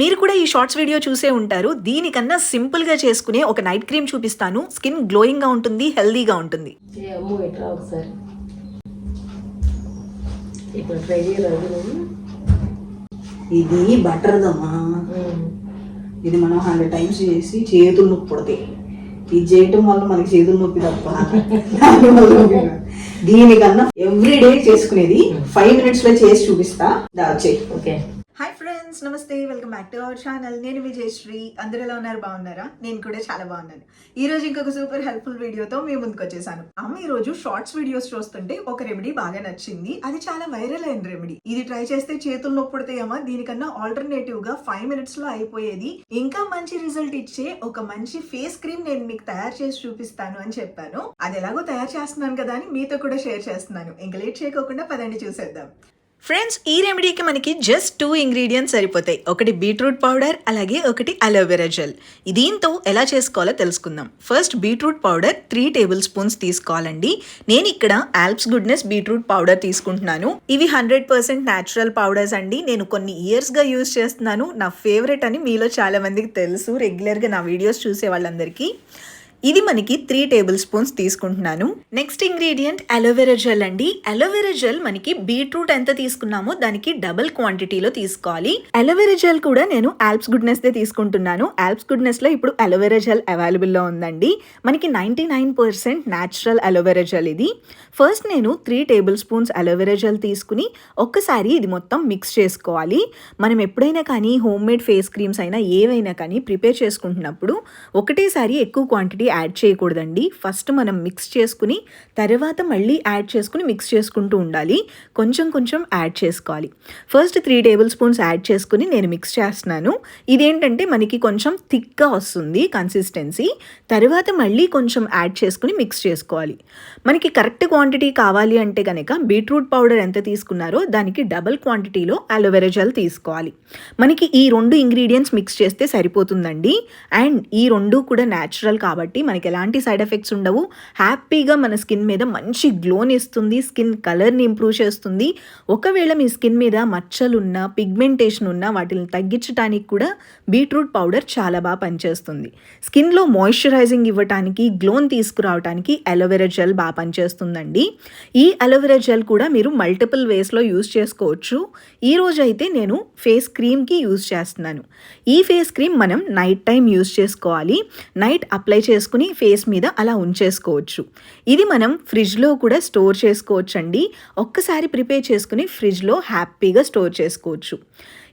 మీరు కూడా ఈ షార్ట్స్ వీడియో చూసే ఉంటారు. దీనికన్నా సింపుల్గా చేసుకునే ఒక నైట్ క్రీమ్ చూపిస్తాను. స్కిన్ గ్లోయింగ్గా ఉంటుంది హెల్దీగా ఉంటుంది. ఇది బటర్దమ్మా ఇది మనం హండ్రెడ్ టైమ్స్ చేసి చేతులు నొప్పి పుడతాయి. ఇది చేయటం వల్ల మనకి చేతులు నొప్పి తప్ప. దీనికన్నా ఎవ్రీ డే చేసుకునేది ఫైవ్ మినిట్స్లో చేసి చూపిస్తా. దా వచ్చేయి ఓకే. హాయ్ ఫ్రెండ్స్ నమస్తే welcome back to our channel నేను విజయశ్రీ. అందరు ఎలా ఉన్నారు? బాగున్నారా? నేను కూడా చాలా బాగున్నాను. ఈ రోజు ఇంకొక సూపర్ హెల్ప్ఫుల్ వీడియోతో మేము ముందుకు వచ్చేసాను. అమ్మ ఈ రోజు షార్ట్స్ వీడియోస్ చూస్తుంటే ఒక రెమెడీ బాగా నచ్చింది. అది చాలా వైరల్ అయిన రెమెడీ ఇది ట్రై చేస్తే చేతులు నొప్పుడతాయమ్మా దీనికన్నా ఆల్టర్నేటివ్గా ఫైవ్ మినిట్స్లో అయిపోయేది. ఇంకా మంచి రిజల్ట్ ఇచ్చే ఒక మంచి ఫేస్ క్రీమ్ నేను మీకు తయారు చేసి చూపిస్తాను అని చెప్పాను. అది ఎలాగో తయారు చేస్తున్నాను కదా అని మీతో కూడా షేర్ చేస్తున్నాను. ఇంకా లేట్ చేయకోకుండా పదండి చూసేద్దాం. ఫ్రెండ్స్ ఈ రెమెడీకి మనకి జస్ట్ టూ ఇంగ్రీడియంట్స్ సరిపోతాయి. ఒకటి బీట్రూట్ పౌడర్ అలాగే ఒకటి అలోవెరా జెల్ దీంతో ఎలా చేసుకోవాలో తెలుసుకుందాం. First beetroot powder three tablespoons తీసుకోవాలండి. నేను ఇక్కడ ఆల్ప్స్ గుడ్నెస్ బీట్రూట్ పౌడర్ తీసుకుంటున్నాను. ఇవి హండ్రెడ్ పర్సెంట్ న్యాచురల్ పౌడర్స్ అండి. నేను కొన్ని ఇయర్స్గా యూజ్ చేస్తున్నాను. నా ఫేవరెట్ అని మీలో చాలా మందికి తెలుసు రెగ్యులర్గా నా వీడియోస్ చూసే వాళ్ళందరికీ. ఇది మనకి త్రీ టేబుల్ స్పూన్స్ తీసుకుంటున్నాను. Next ingredient aloe vera gel అండి. అలోవెరా జెల్ మనకి బీట్రూట్ ఎంత తీసుకున్నామో దానికి డబుల్ క్వాంటిటీలో తీసుకోవాలి. అలోవెరా జెల్ కూడా నేను ఆల్ప్స్ గుడ్నెస్ దే తీసుకుంటున్నాను. ఆల్ప్స్ గుడ్నెస్లో ఇప్పుడు అలోవెరా జెల్ అవైలబుల్లో ఉందండి. మనకి ninety nine percent natural aloe vera gel ఇది. ఫస్ట్ నేను three tablespoons aloe vera gel తీసుకుని ఒక్కసారి ఇది మొత్తం మిక్స్ చేసుకోవాలి. మనం ఎప్పుడైనా కానీ హోమ్ మేడ్ ఫేస్ క్రీమ్స్ అయినా ఏవైనా కానీ ప్రిపేర్ చేసుకుంటున్నప్పుడు ఒకటేసారి ఎక్కువ క్వాంటిటీ యాడ్ చేయకూడదండి. ఫస్ట్ మనం మిక్స్ చేసుకుని తర్వాత మళ్ళీ యాడ్ చేసుకుని మిక్స్ చేసుకుంటూ ఉండాలి. కొంచెం కొంచెం యాడ్ చేసుకోవాలి. First three tablespoons add చేసుకుని నేను మిక్స్ చేస్తున్నాను. ఇదేంటంటే మనకి కొంచెం థిక్గా వస్తుంది కన్సిస్టెన్సీ తర్వాత మళ్ళీ కొంచెం యాడ్ చేసుకుని మిక్స్ చేసుకోవాలి. మనకి కరెక్ట్ క్వాంటిటీ కావాలి అంటే కనుక బీట్రూట్ పౌడర్ ఎంత తీసుకున్నారో దానికి డబల్ క్వాంటిటీలో అలోవెరా జెల్ తీసుకోవాలి. మనకి ఈ రెండు ఇంగ్రీడియంట్స్ మిక్స్ చేస్తే సరిపోతుందండి. అండ్ ఈ రెండు కూడా న్యాచురల్ కాబట్టి మనకి ఎలాంటి సైడ్ ఎఫెక్ట్స్ ఉండవు. హ్యాపీగా మన స్కిన్ మీద మంచి గ్లోని ఇస్తుంది. స్కిన్ కలర్ని ఇంప్రూవ్ చేస్తుంది. ఒకవేళ మీ స్కిన్ మీద మచ్చలున్నా పిగ్మెంటేషన్ ఉన్నా వాటిని తగ్గించడానికి కూడా బీట్రూట్ పౌడర్ చాలా బాగా పనిచేస్తుంది. స్కిన్లో మాయిశ్చరైజింగ్ ఇవ్వటానికి గ్లోన్ తీసుకురావడానికి అలోవెరా జెల్ బాగా పనిచేస్తుందండి. ఈ అలోవెరా జెల్ కూడా మీరు మల్టిపుల్ వేస్లో యూజ్ చేసుకోవచ్చు. ఈ అయితే నేను ఫేస్ క్రీమ్కి యూజ్ చేస్తున్నాను. ఈ ఫేస్ క్రీమ్ మనం నైట్ టైం యూజ్ చేసుకోవాలి. నైట్ అప్లై చేసుకుని ఫేస్ మీద అలా ఉంచేసుకోవచ్చు. ఇది మనం ఫ్రిడ్జ్లో కూడా స్టోర్ చేసుకోవచ్చు అండి ఒక్కసారి ప్రిపేర్ చేసుకుని ఫ్రిడ్జ్లో హ్యాపీగా స్టోర్ చేసుకోవచ్చు.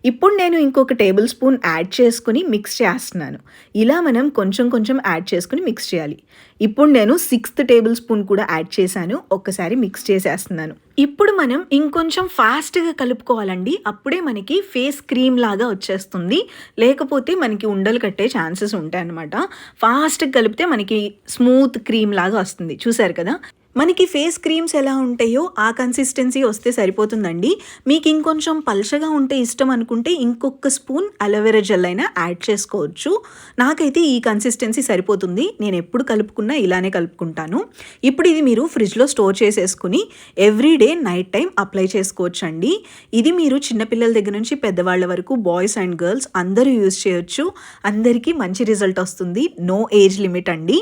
ఇప్పుడు నేను ఇంకొక టేబుల్ స్పూన్ యాడ్ చేసుకుని మిక్స్ చేస్తున్నాను. ఇలా మనం కొంచెం కొంచెం యాడ్ చేసుకుని మిక్స్ చేయాలి. ఇప్పుడు నేను సిక్స్త్ టేబుల్ స్పూన్ కూడా యాడ్ చేశాను. ఒక్కసారి మిక్స్ చేసేస్తున్నాను. ఇప్పుడు మనం ఇంకొంచెం ఫాస్ట్గా కలుపుకోవాలండి. అప్పుడే మనకి ఫేస్ క్రీమ్ లాగా వచ్చేస్తుంది. లేకపోతే మనకి ఉండలు కట్టే ఛాన్సెస్ ఉంటాయి అనమాట ఫాస్ట్గా కలిపితే మనకి స్మూత్ క్రీమ్ లాగా వస్తుంది. చూసారు కదా? మనకి ఫేస్ క్రీమ్స్ ఎలా ఉంటాయో ఆ కన్సిస్టెన్సీ వస్తే సరిపోతుందండి. మీకు ఇంకొంచెం పల్చగా ఉంటే ఇష్టం అనుకుంటే ఇంకొక స్పూన్ అలోవెరా జెల్ అయినా యాడ్ చేసుకోవచ్చు. నాకైతే ఈ కన్సిస్టెన్సీ సరిపోతుంది. నేను ఎప్పుడు కలుపుకున్నా ఇలానే కలుపుకుంటాను. ఇప్పుడు ఇది మీరు ఫ్రిడ్జ్లో స్టోర్ చేసేసుకుని every day night time apply చేసుకోవచ్చు అండి ఇది మీరు చిన్నపిల్లల దగ్గర నుంచి పెద్దవాళ్ళ వరకు బాయ్స్ అండ్ గర్ల్స్ అందరూ యూజ్ చేయొచ్చు. అందరికీ మంచి రిజల్ట్ వస్తుంది. నో ఏజ్ లిమిట్ అండి.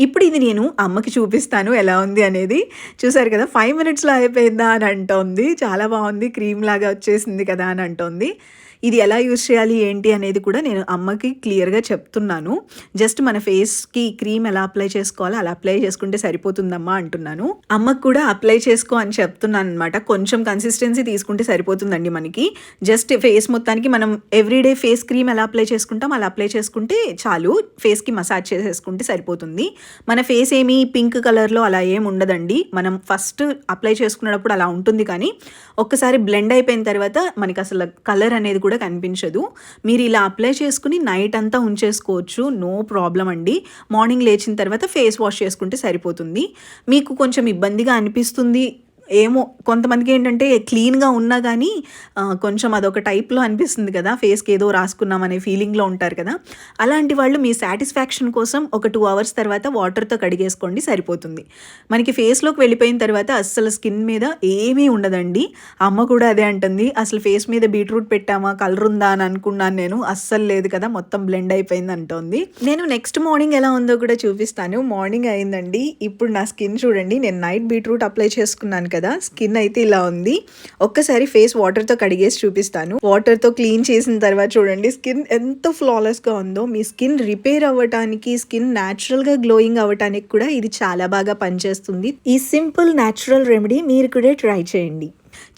ఇప్పుడు ఇది నేను అమ్మకి చూపిస్తాను ఎలా ఉంది అనేది చూసారు కదా ఫైవ్ మినిట్స్లో అయిపోయిందా అని అంటోంది. చాలా బాగుంది క్రీమ్ లాగా వచ్చేసింది కదా అని అంటోంది. ఇది ఎలా యూజ్ చేయాలి ఏంటి అనేది కూడా నేను అమ్మకి క్లియర్గా చెప్తున్నాను. జస్ట్ మన ఫేస్కి క్రీమ్ ఎలా అప్లై చేసుకోవాలో అలా అప్లై చేసుకుంటే సరిపోతుందమ్మా అంటున్నాను. అమ్మకు కూడా అప్లై చేసుకో అని చెప్తున్నాను అనమాట కొంచెం కన్సిస్టెన్సీ తీసుకుంటే సరిపోతుందండి మనకి. జస్ట్ ఫేస్ మొత్తానికి మనం ఎవ్రీడే ఫేస్ క్రీమ్ ఎలా అప్లై చేసుకుంటాం అలా అప్లై చేసుకుంటే చాలు. ఫేస్కి మసాజ్ చేసేసుకుంటే సరిపోతుంది. మన ఫేస్ ఏమి పింక్ కలర్లో అలా ఏం ఉండదండి. మనం ఫస్ట్ అప్లై చేసుకునేటప్పుడు అలా ఉంటుంది కానీ ఒక్కసారి బ్లెండ్ అయిపోయిన తర్వాత మనకి అసలు కలర్ అనేది కూడా కనిపించదు. మీరు ఇలా అప్లై చేసుకుని నైట్ అంతా ఉంచేసుకోవచ్చు. నో ప్రాబ్లం అండి. మార్నింగ్ లేచిన తర్వాత ఫేస్ వాష్ చేసుకుంటే సరిపోతుంది. మీకు కొంచెం ఇబ్బందిగా అనిపిస్తుంది ఏమో కొంతమందికి ఏంటంటే క్లీన్గా ఉన్నా కానీ కొంచెం అదొక టైప్లో అనిపిస్తుంది కదా ఫేస్కి ఏదో రాసుకున్నాం అనే ఫీలింగ్లో ఉంటారు కదా. అలాంటి వాళ్ళు మీ సాటిస్ఫాక్షన్ కోసం ఒక టూ అవర్స్ తర్వాత వాటర్తో కడిగేసుకోండి సరిపోతుంది. మనకి ఫేస్లోకి వెళ్ళిపోయిన తర్వాత అస్సలు స్కిన్ మీద ఏమీ ఉండదండి. అమ్మ కూడా అదే అంటుంది అసలు ఫేస్ మీద బీట్రూట్ పెట్టామా కలర్ ఉందా అని అనుకున్నాను నేను అస్సలు లేదు కదా మొత్తం బ్లెండ్ అయిపోయింది అంటోంది. నేను నెక్స్ట్ మార్నింగ్ ఎలా ఉందో కూడా చూపిస్తాను. మార్నింగ్ అయిందండి ఇప్పుడు నా స్కిన్ చూడండి నేను నైట్ బీట్రూట్ అప్లై చేసుకున్నాను కదా. స్కిన్ అయితే ఇలా ఉంది. ఒక్కసారి ఫేస్ వాటర్తో కడిగేసి చూపిస్తాను. వాటర్తో క్లీన్ చేసిన తర్వాత చూడండి స్కిన్ ఎంత ఫ్లాలెస్గా ఉందో. మీ స్కిన్ రిపేర్ అవ్వటానికి స్కిన్ న్యాచురల్గా గ్లోయింగ్ అవ్వటానికి కూడా ఇది చాలా బాగా పనిచేస్తుంది. ఈ సింపుల్ న్యాచురల్ రెమెడీ మీరు కూడా ట్రై చేయండి.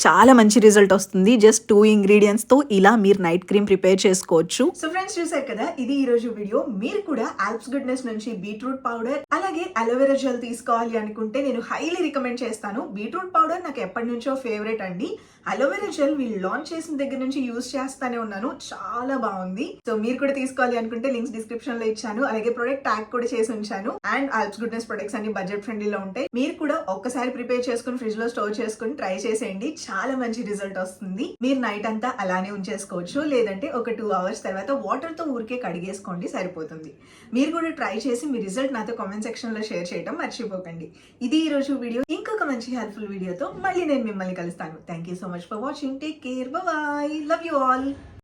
చాలా మంచి రిజల్ట్ వస్తుంది. జస్ట్ టూ ఇంగ్రీడియంట్స్తో ఇలా మీరు నైట్ క్రీమ్ ప్రిపేర్ చేసుకోవచ్చు. సో ఫ్రెండ్స్ చూసారు కదా? ఇది ఈ రోజు వీడియో మీరు కూడా ఆల్ప్స్ గుడ్నెస్ నుంచి బీట్రూట్ పౌడర్ అలాగే అలోవెరా జెల్ తీసుకోవాలి అనుకుంటే నేను హైలీ రికమెండ్ చేస్తాను. బీట్రూట్ పౌడర్ నాకు ఎప్పటి నుంచో ఫేవరెట్ అండి. అలోవెరా జెల్ వీళ్ళు లాంచ్ చేసిన దగ్గర నుంచి యూస్ చేస్తానే ఉన్నాను. చాలా బాగుంది. సో మీరు కూడా తీసుకోవాలి అనుకుంటే లింక్స్ డిస్క్రిప్షన్లో ఇచ్చాను. అలాగే ప్రొడక్ట్ ట్యాగ్ కూడా చేసి ఉంచాను. అండ్ ఆల్ప్స్ గుడ్నెస్ ప్రొడక్ట్స్ అన్ని బడ్జెట్ ఫ్రెండ్లీలో ఉంటాయి. మీరు కూడా ఒక్కసారి ప్రిపేర్ చేసుకుని ఫ్రిడ్జ్లో స్టోర్ చేసుకుని ట్రై చేసేయండి. చాలా మంచి రిజల్ట్ వస్తుంది. మీరు నైట్ అంతా అలానే ఉంచేసుకోవచ్చు. లేదంటే ఒక టూ అవర్స్ తర్వాత వాటర్తో ఊరికే కడిగేసుకోండి సరిపోతుంది. మీరు కూడా ట్రై చేసి మీ రిజల్ట్ నాతో కామెంట్ సెక్షన్లో షేర్ చేయడం మర్చిపోకండి. ఇది ఈ రోజు వీడియో. ఇంకొక మంచి హెల్ప్ఫుల్ వీడియోతో మళ్ళీ నేను మిమ్మల్ని కలుస్తాను. Thank you so much for watching take care bye love you all